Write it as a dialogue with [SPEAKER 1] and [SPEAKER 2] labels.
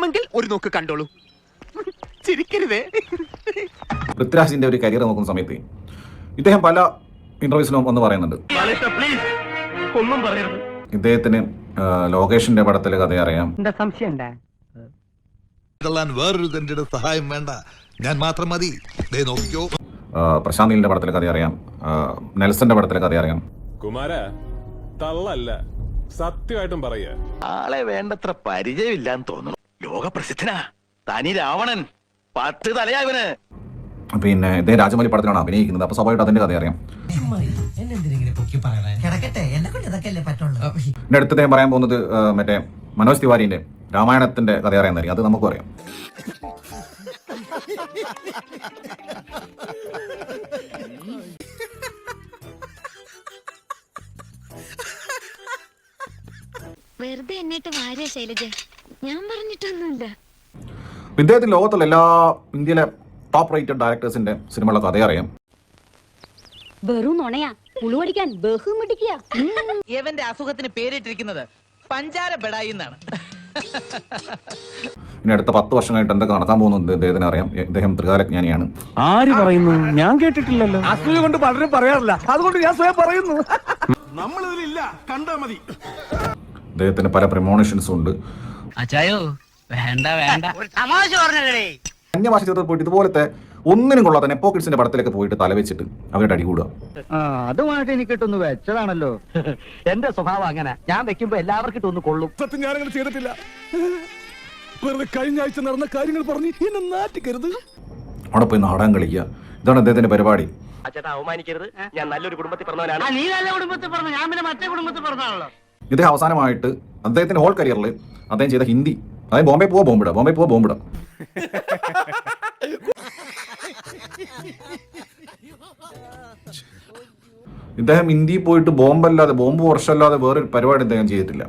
[SPEAKER 1] വേണമെങ്കിൽ ഒരു നോക്ക് കണ്ടോളൂ. ചിരിക്കരുതേ.
[SPEAKER 2] പൃഥ്വിരാജിന്റെ ഒരു കരിയർ നോക്കുന്ന സമയത്ത് ഇദ്ദേഹം പല ഇന്റർവ്യൂസിലും ഒന്ന് പറയുന്നുണ്ട്.
[SPEAKER 1] ഒന്നും പറയരുത്.
[SPEAKER 2] ഇദ്ദേഹത്തിന് ലോകേഷിന്റെ പടത്തിലെ കഥ അറിയാം.
[SPEAKER 1] എന്താ സംശയം
[SPEAKER 3] വേറൊരു തന്റെ സഹായം വേണ്ട. ഞാൻ മാത്രം മതി. ദേ നോക്കിയോ
[SPEAKER 2] പ്രശാന്തിന്റെ പടത്തിലെ കഥ അറിയാം. നെൽസന്റെ പടത്തിലെ കഥ അറിയാം.
[SPEAKER 4] കുമാര തള്ളല്ല. സത്യമായിട്ടും പറയുക
[SPEAKER 5] ആളെ വേണ്ടത്ര പരിചയമില്ലാന്ന് തോന്നുന്നു. ലോകപ്രസിദ്ധനാ. തനി രാവണൻ. പത്ത് തലയാവന്
[SPEAKER 2] പിന്നെ ഇദ്ദേഹം രാജമൗലി പടത്തിലാണ് അഭിനയിക്കുന്നത്. അപ്പൊ സ്വാഭാവികമായിട്ട് അതിന്റെ കഥ അറിയാം. എന്റെ അടുത്ത് അദ്ദേഹം പറയാൻ പോകുന്നത് മറ്റേ മനോജ് തിവാരിന്റെ രാമായണത്തിന്റെ കഥ അറിയാമെന്നറിയാം അത് നമുക്കും അറിയാം.
[SPEAKER 6] വെറുതെ എന്നിട്ട് വാര്യ ശൈലജ? ഞാൻ പറഞ്ഞിട്ടൊന്നുമില്ല.
[SPEAKER 2] ഇദ്ദേഹത്തിന് ലോകത്തുള്ള എല്ലാ ഇന്ത്യയിലെ ടോപ്പ് റേറ്റഡ് ഡയറക്ടേഴ്സിന്റെ സിനിമകളൊക്കെ കഥ അറിയാം.
[SPEAKER 7] വെറും നുണയാ. പുളുവടിക്കാൻ ബഹുമിടിക്കുക
[SPEAKER 8] ഇവന്റെ അസുഖത്തിന് പേരിട്ടിരിക്കുന്നത് പഞ്ചാര ബെടായി എന്നാണ്.
[SPEAKER 2] ഇനി അടുത്ത പത്ത് വർഷമായിട്ട് എന്തൊക്കെ നടക്കാൻ പോകുന്നത് ഇദ്ദേഹത്തിന് അറിയാം. ഇദ്ദേഹം ത്രികാലജ്ഞാനിയാണ്.
[SPEAKER 1] ആര് പറയുന്നു? ഞാൻ കേട്ടിട്ടില്ലല്ലോ. അസൂയ കൊണ്ട് പലരും പറയാറില്ല. അതുകൊണ്ട് ഞാൻ സ്വയം പറയുന്നു.
[SPEAKER 2] ഇദ്ദേഹത്തിന് പല പ്രമോണേഷൻസും ഉണ്ട്.
[SPEAKER 8] അച്ചായോ വേണ്ട വേണ്ട.
[SPEAKER 2] അന്യഭാഷ ചിത്രത്തിൽ പോയിട്ട് ഇതുപോലത്തെ ഒന്നിനും കൊള്ളാത്ത നെപ്പോക്കിഡ്സിന്റെ പടത്തിലൊക്കെ പോയിട്ട് തലവെച്ചിട്ട് അവരുടെ അടികൂടുക
[SPEAKER 1] അതുമായിട്ട് എനിക്ക് ഇട്ടൊന്ന് വെച്ചതാണല്ലോ. എന്റെ സ്വഭാവം അങ്ങനെ. ഞാൻ വെക്കുമ്പോ എല്ലാവർക്കും ഇട്ടൊന്ന് കൊള്ളും.
[SPEAKER 4] സത്യം ഞാനങ്ങനെ ചെയ്തിട്ടില്ല. വെറുതെ കഴിഞ്ഞ ആഴ്ച നടന്ന കാര്യങ്ങൾ പറഞ്ഞ് എന്നെ നാട്ടിക്കരുത്
[SPEAKER 2] അവിടെ പോയി നാടകം കളിക്കുക. ഇതാണ് അദ്ദേഹത്തിന്റെ പരിപാടി.
[SPEAKER 1] അച്ഛനെ അവമാനിക്കരുത്. ഞാൻ നല്ലൊരു കുടുംബത്തിൽ പറഞ്ഞവനാണ്. നീ നല്ല കുടുംബത്തിൽ പറഞ്ഞു. ഞാൻ പിന്നെ മറ്റേ കുടുംബത്തിൽ പറഞ്ഞാണല്ലോ
[SPEAKER 2] ഇദ്ദേഹം അവസാനമായിട്ട് അദ്ദേഹത്തിന്റെ ഹോൾ കരിയറിൽ അദ്ദേഹം ചെയ്ത ഹിന്ദി. അതായത് ബോംബെ പോവാ ബോംബിട ബോംബെ പോവാ ബോംബിട ഇദ്ദേഹം ഇന്ത്യയിൽ പോയിട്ട് ബോംബല്ലാതെ ബോംബ് വർഷമല്ലാതെ വേറൊരു പരിപാടി ഇദ്ദേഹം ചെയ്തിട്ടില്ല.